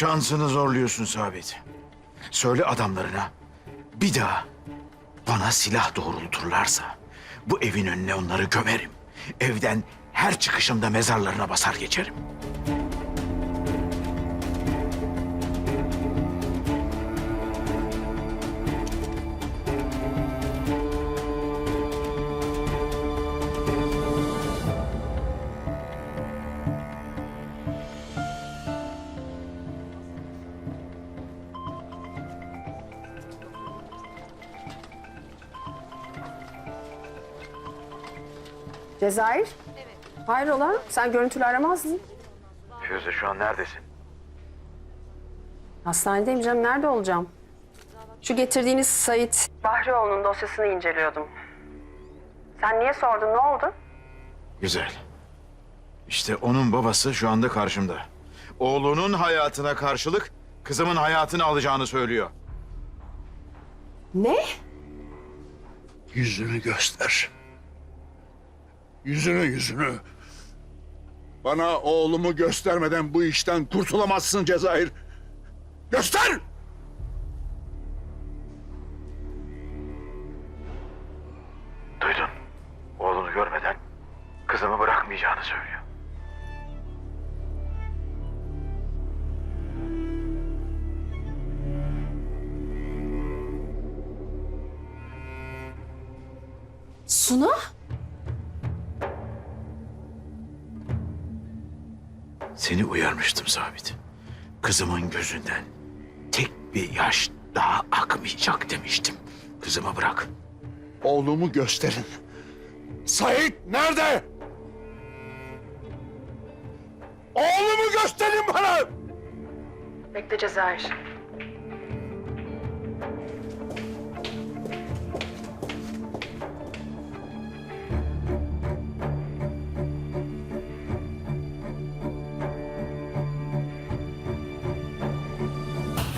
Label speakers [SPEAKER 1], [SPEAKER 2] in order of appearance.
[SPEAKER 1] Şansını zorluyorsun Sabit. Söyle adamlarına bir daha bana silah doğrulturlarsa bu evin önüne onları gömerim. Evden her çıkışımda mezarlarına basar geçerim.
[SPEAKER 2] Cezayir? Evet. Hayrola? Sen görüntülü aramazdın.
[SPEAKER 1] Firuze şu an neredesin?
[SPEAKER 2] Hastanedeyim canım. Nerede olacağım? Şu getirdiğiniz Sait... Bahrioğlu'nun dosyasını inceliyordum. Sen niye sordun? Ne oldu?
[SPEAKER 1] Güzel. İşte onun babası şu anda karşımda. Oğlunun hayatına karşılık kızımın hayatını alacağını söylüyor.
[SPEAKER 2] Ne?
[SPEAKER 3] Yüzünü göster. Yüzünü yüzünü. Bana oğlumu göstermeden bu işten kurtulamazsın Cezayir. Göster!
[SPEAKER 1] Duydun. Oğlunu görmeden kızımı bırakmayacağını söylüyor.
[SPEAKER 2] Suna?
[SPEAKER 1] Seni uyarmıştım Sabit. Kızımın gözünden tek bir yaş daha akmayacak demiştim. Kızımı bırak.
[SPEAKER 3] Oğlumu gösterin. Sait nerede? Oğlumu gösterin bana!
[SPEAKER 2] Bekle Cezayir.